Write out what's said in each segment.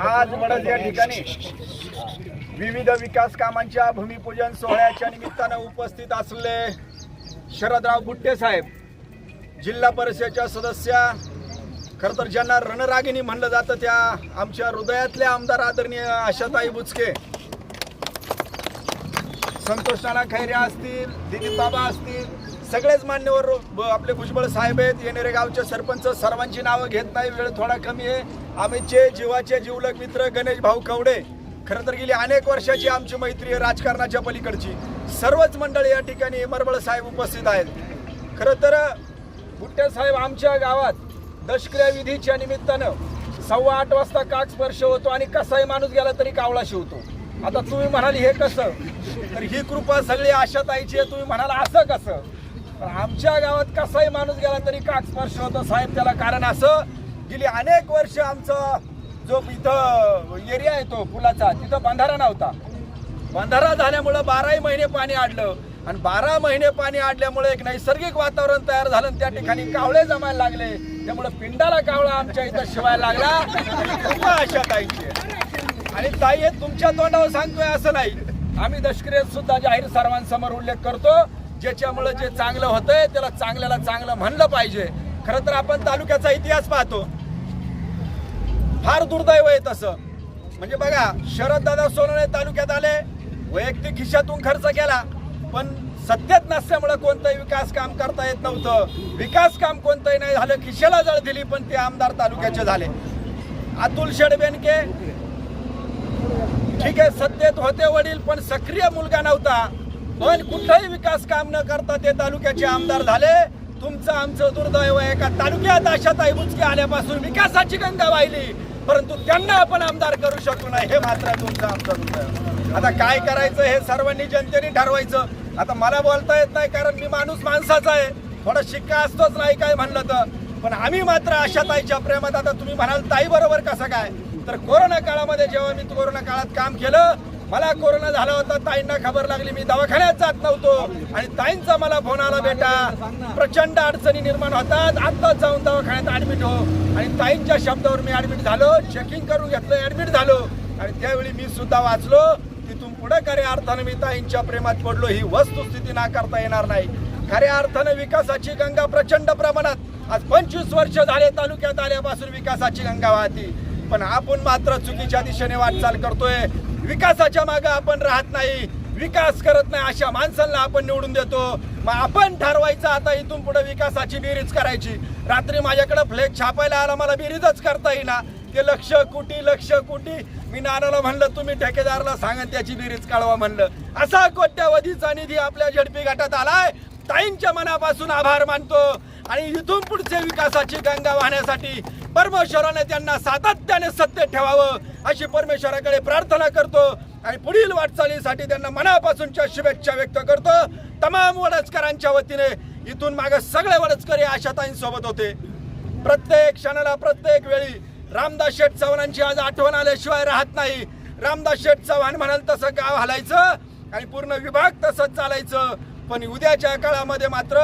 आज मडद या ठिकाणी विविध विकास कामांच्या भूमिपूजन सोहळ्याच्या निमित्तानं उपस्थित असलेले शरदराव बुट्टे साहेब जिल्हा परिषदेच्या सदस्या खरं तर ज्यांना रणरागिणी म्हणलं जातं त्या आमच्या हृदयातले आमदार आदरणीय आशाताई बुचके संतोष नाना खैरे असतील दिलीप बाबा असतील सगळेच मान्यवर आपले भुजबळ साहेब आहेत. येणारे गावचे सरपंच सर्वांची नावं घेत नाही वेळ थोडा कमी आहे. आमचे जीवाचे जीवलक मित्र गणेश भाऊ कवडे खरं तर गेली अनेक वर्षाची आमची मैत्री आहे राजकारणाच्या पलीकडची. सर्वच मंडळी या ठिकाणी मरबळ साहेब उपस्थित आहेत. खरं तर बुट्टे साहेब आमच्या गावात दशक्रिया विधीच्या निमित्तानं सव्वा आठ वाजता काक स्पर्श होतो आणि कसाही माणूस गेला तरी कावळा शिवतो. आता तुम्ही म्हणाल हे कसं? तर ही कृपा सगळी आशाताईची आहे. तुम्ही म्हणाल असं कसं? आमच्या गावात कसाही माणूस गेला तरी काक स्पर्श होतो. साहेब त्याला कारण असं गेली अनेक वर्ष आमचं जो इथं एरिया आहे तो पुलाचा तिथं बंधारा नव्हता. बंधारा झाल्यामुळं बाराही महिने पाणी आडलं. आणि बारा महिने पाणी आडल्यामुळे एक नैसर्गिक वातावरण तयार झालं त्या ठिकाणी कावळे जमायला लागले. त्यामुळे पिंडाला कावळा आमच्या इथं शिवायला लागला. कृपा अशा ताईची आणि ताई हे तुमच्या तोंडावर सांगतोय असं नाही. आम्ही दशक्रियेत सुद्धा जाहीर सर्वांसमोर उल्लेख करतो. ज्याच्यामुळे जे चांगलं होतंय त्याला चांगल्याला चांगलं म्हणलं पाहिजे. खरं तर आपण तालुक्याचा इतिहास पाहतो. फार दुर्दैव आहे तसं. म्हणजे बघा शरददादा सोनवणे तालुक्यात आले वैयक्तिक खिशातून खर्च केला पण सत्तेत नसल्यामुळे कोणतंही विकास काम करता येत नव्हतं. विकास काम कोणतंही नाही झालं खिशेला जळ दिली पण ते आमदार तालुक्याचे झाले. अतुल शेडबेनके ठीक आहे सत्तेत होते वडील पण सक्रिय मुलगा नव्हता. पण कुठलाही विकास काम न करता ते तालुक्याचे आमदार झाले. तुमचं आमचं दुर्दैव आहे का? तालुक्यात अशा ताईबुचकी आल्यापासून विकासाची गंगा वाहिली. परंतु त्यांना आपण आमदार करू शकलो नाही. हे मात्र तुमचं आमचं दुर्दैव. आता काय करायचं हे सर्वांनी जनतेने ठरवायचं. आता मला बोलता येत नाही कारण मी माणूस माणसाचा आहे. थोडा शिक्का असतोच नाही काय म्हणलं तर. पण आम्ही मात्र आशाताईच्या प्रेमात. आता तुम्ही म्हणाल ताई बरोबर कसं काय? तर कोरोना काळामध्ये जेव्हा मी कोरोना काळात काम केलं मला कोरोना झाला होता ताईंना खबर लागली मी दवाखान्यात जात नव्हतो. आणि ताईंचा मला फोन आला बेटा प्रचंड अडचणी निर्माण होतात. आत्ताच जाऊन दवाखान्यात ऍडमिट हो. आणि ताईंच्या शब्दावर मी ऍडमिट झालो चेकिंग करून घेतलं ऍडमिट झालो. आणि त्यावेळी मी सुद्धा वाचलो तिथून पुढे खऱ्या अर्थानं मी ताईंच्या प्रेमात पडलो. ही वस्तुस्थिती नाकारता येणार नाही. खऱ्या अर्थानं विकासाची गंगा प्रचंड प्रमाणात. आज पंचवीस वर्ष झाले तालुक्यात आल्यापासून विकासाची गंगा वाहती. पण आपण मात्र चुकीच्या दिशेने वाटचाल करतोय. विकासाच्या मागे आपण राहत नाही विकास करत नाही अशा माणसांना आपण निवडून देतो. मग आपण ठरवायचं आता इथून पुढे विकासाची बेरीज करायची. रात्री माझ्याकडे फ्लेग छापायला आला मला बेरीजच करता येईना. ते लक्ष कुटी लक्ष कुटी. मी नानाला म्हणलं तुम्ही ठेकेदारला सांगा त्याची बेरीज काढवा म्हणलं. असा कोट्यावधीचा निधी आपल्या झडपी गटात आलाय. ताईंच्या मनापासून आभार मानतो. आणि इथून पुढचे विकासाची गंगा वाहण्यासाठी परमेश्वराने त्यांना सातत्याने सत्य ठेवावं अशी परमेश्वराकडे प्रार्थना करतो आणि पुढील वाटचालीसाठी त्यांना मनापासूनच्या शुभेच्छा व्यक्त करतो. तमाम वडचकरांच्या वतीने इथून मागे सगळे वडचकरी आशाताईंसोबत होते. प्रत्येक क्षणाला प्रत्येक वेळी रामदास शेठ चव्हाणांची आज आठवण आल्याशिवाय राहत नाही. रामदास शेठ चव्हाण म्हणाल तसं गाव हलायचं आणि पूर्ण विभाग तसंच चालायचं. पण उद्याच्या काळामध्ये मात्र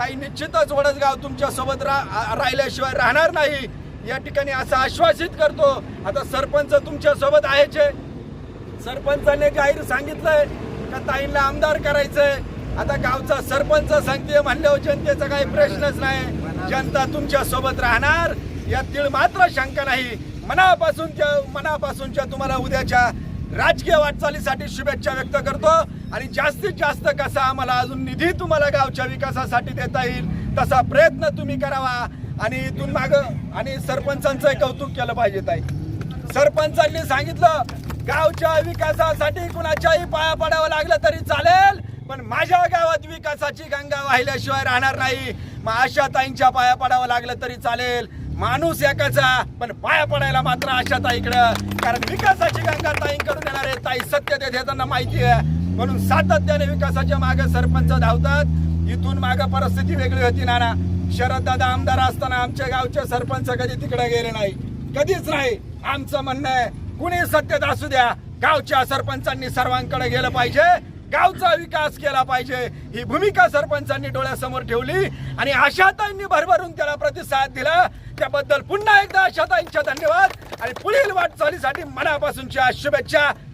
ताई निश्चितच वडसगाव तुमच्यासोबत रा राहिल्याशिवाय राहणार नाही. या ठिकाणी असं आश्वासित करतो. आता सरपंच तुमच्यासोबत आहेच. आहे. सरपंचाने जाहीर सांगितलंय का ताईंना आमदार करायचंय. आता गावचा सरपंच सांगते म्हणल्यावर जनतेचा काही प्रश्नच नाही. जनता तुमच्यासोबत राहणार. या तीळ मात्र शंका नाही. मनापासूनच्या मनापासूनच्या तुम्हाला उद्याच्या राजकीय वाटचालीसाठी शुभेच्छा व्यक्त करतो. आणि जास्तीत जास्त कसा आम्हाला अजून निधी तुम्हाला गावच्या विकासासाठी देता येईल तसा प्रयत्न तुम्ही करावा. आणि इथून माग आणि सरपंचांचं कौतुक केलं पाहिजे ताई. सरपंचांनी सांगितलं गावच्या विकासासाठी कुणाच्याही पाया पडावं लागलं तरी चालेल पण माझ्या गावात विकासाची गंगा वाहिल्याशिवाय राहणार नाही. मग आशा ताईंच्या पाया पडावं लागलं तरी चालेल. माणूस एकाचा पण पाया पडायला मात्र आशा ताईकडं कारण विकासाची गंगा ताईंकडून येणार आहे ताई सत्य ते देताना माहिती आहे. म्हणून सातत्याने विकासाच्या मागे सरपंच धावतात. इथून मागे परिस्थिती वेगळी होती नाना. शरद दादा आमदार असताना आमच्या गावचे सरपंच कधी तिकडे गेले नाही. कधीच नाही. आमचं म्हणणं आहे कुणी सत्तेत असू द्या गावच्या सरपंचांनी सर्वांकडे गेलं पाहिजे. गावचा विकास केला पाहिजे. ही भूमिका सरपंचांनी डोळ्यासमोर ठेवली आणि आशाताईंनी भरभरून त्याला प्रतिसाद दिला. त्याबद्दल पुन्हा एकदा आशाताईंच्या धन्यवाद आणि पुढील वाटचालीसाठी मनापासूनच्या शुभेच्छा.